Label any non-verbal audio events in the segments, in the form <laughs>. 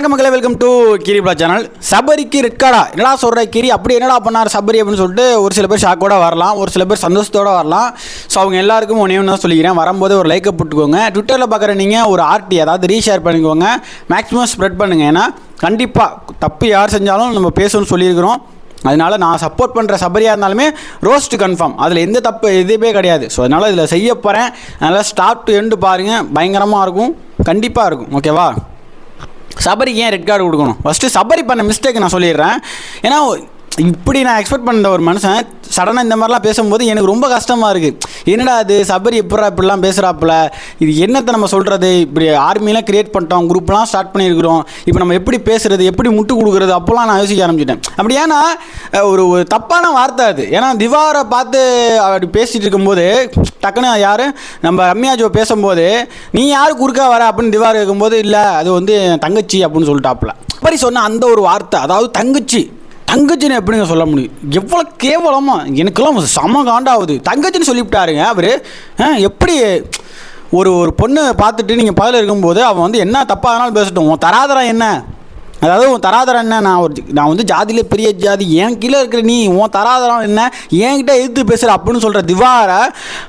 வணக்கம் மக்களே welcome to Giri பிளா சேனல் சபரிக்கு ரெட் கார்டா என்னடா சொல்கிற கிரி? அப்படி என்னடா பண்ணார் சபரி அப்படின்னு சொல்லிட்டு ஒரு சில பேர் ஷாக்கோட வரலாம் ஒரு சில பேர் சந்தோஷத்தோடு வரலாம். ஸோ அவங்க எல்லாருக்கும் ஒன்றே ஒன்று தான் சொல்லிக்கிறேன். வரும்போது ஒரு லைக்கை போட்டுக்கோங்க. ட்விட்டரில் பார்க்குற நீங்கள் ஒரு ஆர்டி அதாவது ரீஷேர் பண்ணிக்கோங்க. மேக்ஸிமம் ஸ்ப்ரெட் பண்ணுங்க. ஏன்னா கண்டிப்பாக தப்பு யார் செஞ்சாலும் நம்ம பேசணும்னு சொல்லியிருக்கிறோம். அதனால நான் சப்போர்ட் பண்ணுற சபரியாக இருந்தாலுமே ரோஸ்ட் கன்ஃபார்ம் அதில் எந்த தப்பு எதுவுமே கிடையாது. ஸோ அதனால் இதில் செய்ய போகிறேன் அதனால் ஸ்டார்ட் டு எண்டு பாருங்கள் பயங்கரமாக இருக்கும். கண்டிப்பாக இருக்கும். ஓகேவா சபரிக்கு ஏன் ரெட் கார்டு கொடுக்கணும்? ஃபஸ்ட்டு சபரி பண்ண மிஸ்டேக் நான் சொல்லிடுறேன். ஏன்னா இப்படி நான் எக்ஸ்பெக்ட் பண்ண ஒரு மனுஷன் சடனாக இந்த மாதிரிலாம் பேசும்போது எனக்கு ரொம்ப கஷ்டமாக இருக்குது என்னடா அது சபரி எப்படா இப்படிலாம் பேசுகிறாப்புல இது என்னத்தை நம்ம சொல்கிறது இப்படி ஆர்மிலாம் கிரியேட் பண்ணிட்டோம் குரூப்லாம் ஸ்டார்ட் பண்ணியிருக்கிறோம். இப்போ நம்ம எப்படி பேசுறது எப்படி முட்டு கொடுக்குறது அப்போலாம் நான் யோசிக்க ஆரம்பிச்சிட்டேன். அப்படி ஏன்னா ஒரு ஒரு தப்பான வார்த்தை அது. ஏன்னா திவாரை பார்த்து அப்படி பேசிகிட்டு இருக்கும்போது டக்குன்னு யார்? நம்ம ரம்யா ஜோ பேசும்போது நீ யார் குறுக்கா வர? அப்படின்னு திவார் கேட்கும்போது இல்லை அது வந்து என் தங்கச்சி அப்படின்னு சொல்லிட்டாப்புல. அப்படி சொன்ன அந்த ஒரு வார்த்தை அதாவது தங்கச்சி தங்கச்சின்னு எப்படிங்க சொல்ல முடியும்? எவ்வளோ கேவலமாக எனக்கெல்லாம் செம காண்டாகுது தங்கச்சின்னு சொல்லிவிட்டாருங்க அவர். எப்படி ஒரு ஒரு பொண்ணு பார்த்துட்டு நீங்கள் பதில் இருக்கும்போது அவன் வந்து என்ன தப்பாக இருந்தாலும் பேசட்டும். உன் தராதரம் என்ன? அதாவது உன் தராதரம் என்ன? நான் ஒரு நான் வந்து ஜாதியிலே பெரிய ஜாதி. என் கீழே இருக்கிற நீ உன் தராதரம் என்ன? என்கிட்ட எதிர்த்து பேசுகிற அப்படின்னு சொல்கிற திவாரை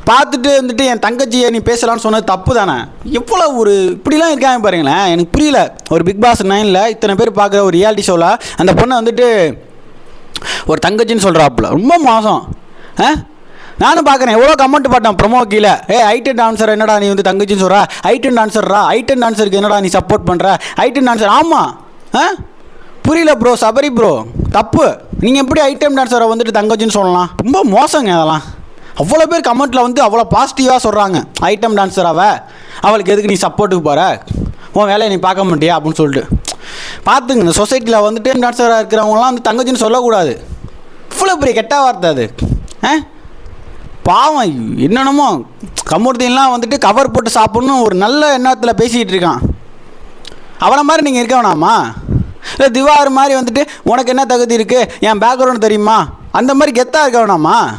பார்த்துட்டு வந்துட்டு என் தங்கச்சியை நீ பேசலாம்னு சொன்னது தப்பு தானே? எவ்வளோ ஒரு இப்படிலாம் இருக்காங்க பாருங்களேன். எனக்கு புரியல. ஒரு பிக் பாஸ் நைனில் இத்தனை பேர் பார்க்குற ஒரு ரியாலிட்டி ஷோவில் அந்த பொண்ணை வந்துட்டு ஒரு தங்கச்சின்னு சொல்கிறாப்புல ரொம்ப மோசம். ஆ? நானும் பார்க்குறேன். எவ்வளோ கமெண்ட் பார்த்தேன் ப்ரொமோ கீழே. ஏ ஐட்டன் டான்சர் என்னடா நீ வந்து தங்கச்சின்னு சொல்கிற ஐட்டன் டான்சர்ரா ஐட்டன் டான்சருக்கு என்னடா நீ சப்போர்ட் பண்ணுற ஐட்டன் டான்சர் ஆமாம் ஆ? புரியல ப்ரோ சபரி ப்ரோ தப்பு. நீங்கள் எப்படி ஐட்டம் டான்சரை வந்துட்டு தங்கச்சின்னு சொல்லலாம்? ரொம்ப மோசங்க அதெல்லாம். அவ்வளோ பேர் கமெண்ட்டில் வந்து அவ்வளோ பாசிட்டிவாக சொல்கிறாங்க ஐட்டம் டான்சராவை அவளுக்கு எதுக்கு நீ சப்போர்ட்டுக்கு போகிற உன் வேலையை நீ பார்க்க மாட்டியா? அப்படின்னு சொல்லிட்டு. பார்த்துங்க இந்த சொசைட்டியில் வந்துட்டு டான்ஸராக இருக்கிறவங்களாம் வந்து தங்கச்சின்னு சொல்லக்கூடாது. இவ்வளோ பெரிய கெட்ட வார்த்தை அது. ஆ? பாவம் என்னென்னமோ. கமுர்தீன்லாம் வந்துட்டு கவர் போட்டு சாப்பிட்ணும் ஒரு நல்ல எண்ணத்தில் பேசிக்கிட்டு இருக்கான். அவனை மாதிரி நீங்கள் இருக்க வேணாமா? இல்லை திவார் மாதிரி வந்துட்டு உனக்கு என்ன தகுதி இருக்குது என் பேக்ரவுண்ட் தெரியுமா? அந்த மாதிரி கெத்தாக இருக்க வேணாமா?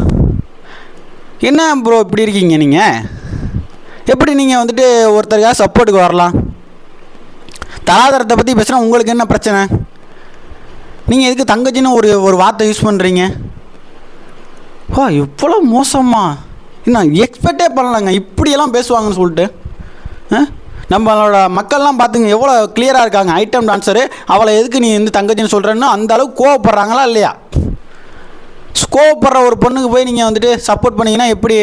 என்ன ப்ரோ இப்படி இருக்கீங்க நீங்கள் எப்படி நீங்கள் வந்துட்டு ஒருத்தருக்காக சப்போர்ட்டுக்கு வரலாம்? தராதரத்தை பற்றி பேசுனா உங்களுக்கு என்ன பிரச்சனை? நீங்கள் எதுக்கு தங்கச்சின்னு ஒரு ஒரு வார்த்தை யூஸ் பண்ணுறீங்க ஓ இவ்வளோ மோசமா. என்ன எக்ஸ்பெக்டே பண்ணலங்க. இப்படியெல்லாம் பேசுவாங்கன்னு சொல்லிட்டு. ஆ? நம்மளோட மக்கள்லாம் பார்த்துங்க எவ்வளோ கிளியராக இருக்காங்க. ஐட்டம் டான்ஸரு அவளை எதுக்கு நீ வந்து தங்கச்சின்னு சொல்கிறேன்னு அந்த அளவுக்கு கோவப்படுறாங்களா இல்லையா? கோவப்படுற ஒரு பொண்ணுக்கு போய் நீங்கள் வந்துட்டு சப்போர்ட் பண்ணீங்கன்னா எப்படி?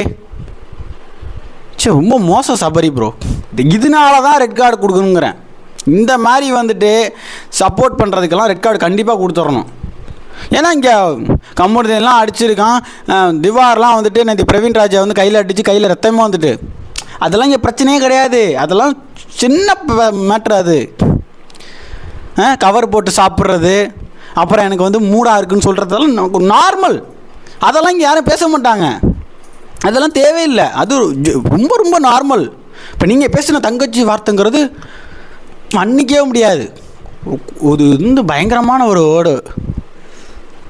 சே ரொம்ப மோசம் சபரி ப்ரோ இதனால தான் ரெட் கார்டு கொடுக்கணுங்கிறேன். இந்த மாதிரி வந்துட்டு சப்போர்ட் பண்ணுறதுக்கெல்லாம் ரெட் கார்டு கண்டிப்பாக கொடுத்துடணும். ஏன்னா இங்கே கம்முடுதெல்லாம் அடிச்சிருக்கான். திவார்லாம் வந்துட்டு நேற்று பிரவீன் ராஜா வந்து கையில் அடித்து கையில் ரத்தமாக வந்துட்டு. அதெல்லாம் இங்கே பிரச்சனையே கிடையாது. அதெல்லாம் சின்ன மேட்ரு அது. கவர் போட்டு சாப்பிட்றது. அப்புறம் எனக்கு வந்து மூடாக இருக்குன்னு சொல்கிறதெல்லாம் நார்மல் அதெல்லாம் இங்கே யாரும் பேச மாட்டாங்க. அதெல்லாம் தேவையில்லை. அது ரொம்ப ரொம்ப நார்மல் இப்போ நீங்கள் பேசின தங்கச்சி வார்த்தைங்கிறது மன்னிக்கவே முடியாது. ஒரு வந்து பயங்கரமான ஒரு வேர்டு.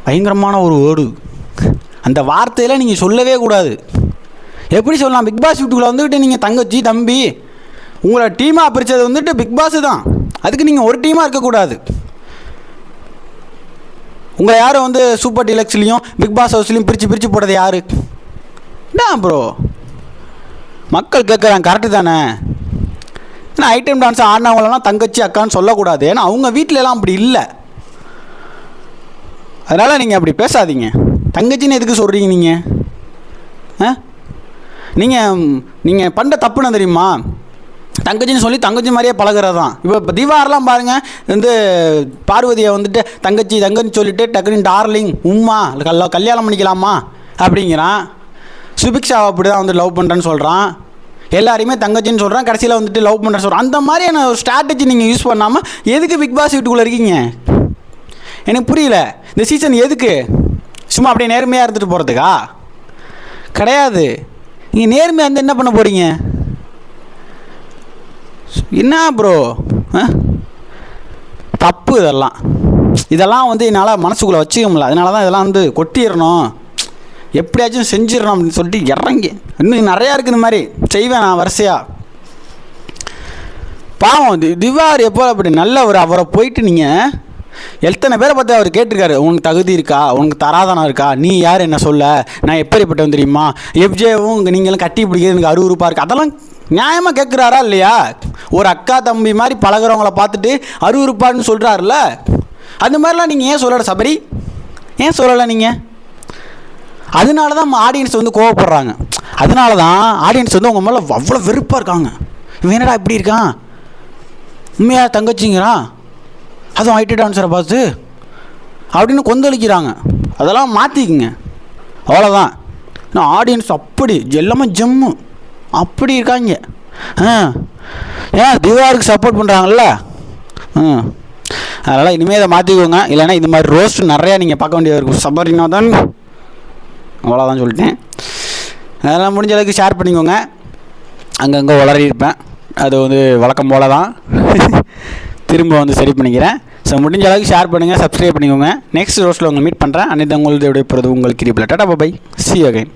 பயங்கரமான ஒரு வேர்டு. அந்த வார்த்தையில் நீங்கள் சொல்லவே கூடாது. எப்படி சொல்லலாம்? பிக் பாஸ் வீட்டுக்குள்ளே வந்துக்கிட்டு நீங்கள் தங்கச்சி தம்பி உங்களை டீமாக பிரித்தது வந்துட்டு பிக் பாஸ் தான். அதுக்கு நீங்கள் ஒரு டீமாக இருக்கக்கூடாது உங்களை யாரும் வந்து சூப்பர் டிலக்ஸ்லேயும் பிக் பாஸ் ஹவுஸ்லேயும் பிரித்து பிரித்து போடுறது யார்? என்ன ப்ரோ மக்கள் கேட்குறாங்க கரெக்டு தானே? ஏன்னா ஐட்டம் டான்ஸ் ஆடினவங்களெல்லாம் தங்கச்சி அக்கான்னு சொல்லக்கூடாது. ஏன்னா அவங்க வீட்டிலலாம் அப்படி இல்லை. அதனால் நீங்கள் அப்படி பேசாதீங்க. தங்கச்சின்னு எதுக்கு சொல்கிறீங்க நீங்கள் ஆ? நீங்கள் நீங்கள் பண்ணுற தப்புன்னு தெரியுமா? தங்கச்சின்னு சொல்லி தங்கச்சி மாதிரியே பழகுறது தான் இப்போ இப்போ திவாரெலாம் பாருங்கள் வந்து பார்வதியை வந்துட்டு தங்கச்சி தங்கன்னு சொல்லிட்டு டக்குனு டார்லிங் உம்மா கல்ல கல்யாணம் பண்ணிக்கலாமா? அப்படிங்கிறான். சுபிக்ஷாவை அப்படி தான் வந்து லவ் பண்ணுறேன்னு சொல்கிறான் எல்லாரையுமே தங்கச்சின்னு சொல்கிறான் கடைசியில் வந்துட்டு லவ் பண்ணுற சொல்கிறான் அந்த மாதிரியான ஒரு ஸ்ட்ராட்டஜி நீங்கள் யூஸ் பண்ணாமல் எதுக்கு பிக் பாஸ் வீட்டுக்குள்ளே இருக்கீங்க? எனக்கு புரியல. இந்த சீசன் எதுக்கு? சும்மா அப்படியே நேர்மையாக இருந்துட்டு போகிறதுக்கா கிடையாது. நீங்கள் நேர்மையாக இருந்து என்ன பண்ண போகிறீங்க என்ன ப்ரோ தப்பு இதெல்லாம். இதெல்லாம் வந்து என்னால் மனசுக்குள்ளே வச்சுக்க முடியல. அதனால தான் இதெல்லாம் வந்து கொட்டிடணும். எப்படியாச்சும் செஞ்சிடணும் அப்படின்னு சொல்லிட்டு இறங்கி. இன்னும் நிறையா இருக்குது இந்த மாதிரி. செய்வேன் நான் வரிசையாக பாவம் தி- திவார் எப்போ அப்படி நல்ல ஒரு அவரை போயிட்டு நீங்கள் எத்தனை பேரை பார்த்து அவர் கேட்டிருக்காரு? உனக்கு தகுதி இருக்கா? உனக்கு தராதனம் இருக்கா? நீ யார் என்ன சொல்ல? நான் எப்படிப்பட்டவன் தெரியுமா? எஃப்ஜேவும் நீங்களும் கட்டி பிடிக்கிறது எனக்கு அருவருப்பாக இருக்குது அதெல்லாம் நியாயமாக கேட்குறாரா இல்லையா? ஒரு அக்கா தம்பி மாதிரி பழகுறவங்கள பார்த்துட்டு அருவருப்பான்னு சொல்கிறாருல்ல அந்த மாதிரிலாம் நீங்கள் ஏன் சொல்லலை சபரி? ஏன் சொல்லலை நீங்கள் அதனால தான் ஆடியன்ஸ் வந்து கோவப்படுறாங்க. அதனால தான் ஆடியன்ஸ் வந்து உங்கள் மேலே அவ்வளோ வெறுப்பாக இருக்காங்க. இவன் என்னடா இப்படி இருக்கான்? உண்மையாக தங்கச்சிங்கிறான் அதுவும் ஐடி டான்ஸரை பார்த்து அப்படின்னு கொந்தளிக்கிறாங்க. அதெல்லாம் மாற்றிக்குங்க அவ்வளோதான் நான் ஆடியன்ஸ் அப்படி எல்லாமே ஜம்மு அப்படி இருக்காங்க. ஆ. ஏன் திவாருக்கு சப்போர்ட் பண்ணுறாங்கல்ல ம் அதனால் இனிமேல் இதை மாற்றிக்கோங்க இல்லைன்னா இது மாதிரி ரோஸ்ட் நிறையா நீங்கள் பார்க்க வேண்டியது இருக்கும். சபரிநாதன். அவ்வளோதான் சொல்லிட்டேன். அதெல்லாம் முடிஞ்ச அளவுக்கு ஷேர் பண்ணிக்கோங்க. அங்கங்கே உளறி இருப்பேன். அது வந்து வழக்கம் போல தான் <laughs> திரும்ப வந்து சரி பண்ணிக்கிறேன். ஸோ முடிஞ்ச அளவுக்கு ஷேர் பண்ணுங்கள் சப்ஸ்கிரைப் பண்ணிக்கோங்க. நெக்ஸ்ட் ரோஸில் உங்களை மீட் பண்ணுறேன் அன்னைக்கு உங்களுடைய போகிறது உங்களுக்கு கிரிப்பில் டாடா பை சி அகைன்